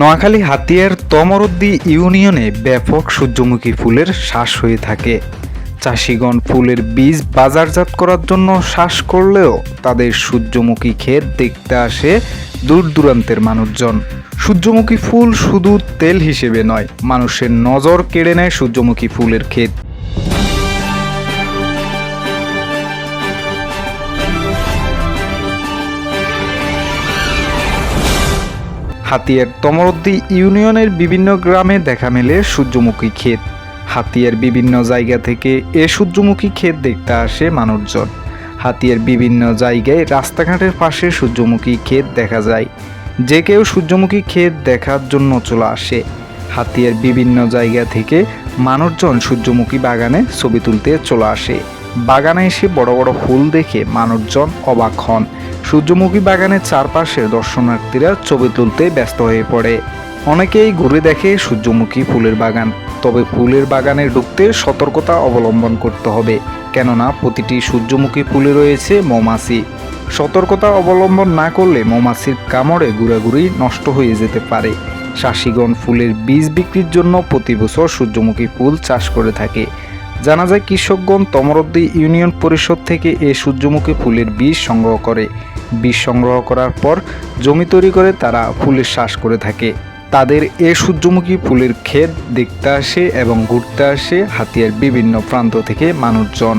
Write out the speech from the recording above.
নোয়াখালী হাতিয়ার তমরদ্দি ইউনিয়নে ব্যাপক সূর্যমুখী ফুলের শ্বাস হয়ে থাকে। চাষিগণ ফুলের বীজ বাজারজাত করার জন্য শ্বাস করলেও তাদের সূর্যমুখী ক্ষেত দেখতে আসে দূর দূরান্তের মানুষজন। সূর্যমুখী ফুল শুধু তেল হিসেবে নয়, মানুষের নজর কেড়ে নেয় সূর্যমুখী ফুলের ক্ষেত। হাতিয়ার তমরদ্দি ইউনিয়নের বিভিন্ন গ্রামে দেখা মেলে সূর্যমুখী ক্ষেত। হাতিয়ার বিভিন্ন জায়গা থেকে এ সূর্যমুখী ক্ষেত দেখতে আসে মানুষজন। হাতিয়ার বিভিন্ন জায়গায় রাস্তাঘাটের পাশে সূর্যমুখী ক্ষেত দেখা যায়। যে কেউ সূর্যমুখী ক্ষেত দেখার জন্য চলে আসে। হাতিয়ার বিভিন্ন জায়গা থেকে মানুষজন সূর্যমুখী বাগানে ছবি তুলতে চলে আসে। বাগানে এসে বড় বড় ফুল দেখে মানুষজন অবাক হন। সূর্যমুখী বাগানের চারপাশে দর্শনার্থীরা ছবি তুলতে ব্যস্ত হয়ে পড়ে। অনেকেই ঘুরে দেখে সূর্যমুখী ফুলের বাগান। তবে ফুলের বাগানে ঢুকতে সতর্কতা অবলম্বন করতে হবে। কেননা প্রতিটি সূর্যমুখী ফুলে রয়েছে মৌমাছি। সতর্কতা অবলম্বন না করলে মৌমাছির কামড়ে ঘোরাঘুরি নষ্ট হয়ে যেতে পারে। শাসিগণ ফুলের বীজ বিক্রির জন্য প্রতি বছর সূর্যমুখী ফুল চাষ করে থাকে। জানা যায় কৃষকগণ তমরদ্দি ইউনিয়ন পরিষদ থেকে এ সূর্যমুখী ফুলের বীজ সংগ্রহ করে। বীজ সংগ্রহ করার পর জমি তৈরি করে তারা ফুলের শ্বাস করে থাকে। তাদের এ সূর্যমুখী ফুলের ক্ষেত দেখতে আসে এবং ঘুরতে আসে হাতিয়ার বিভিন্ন প্রান্ত থেকে মানুষজন।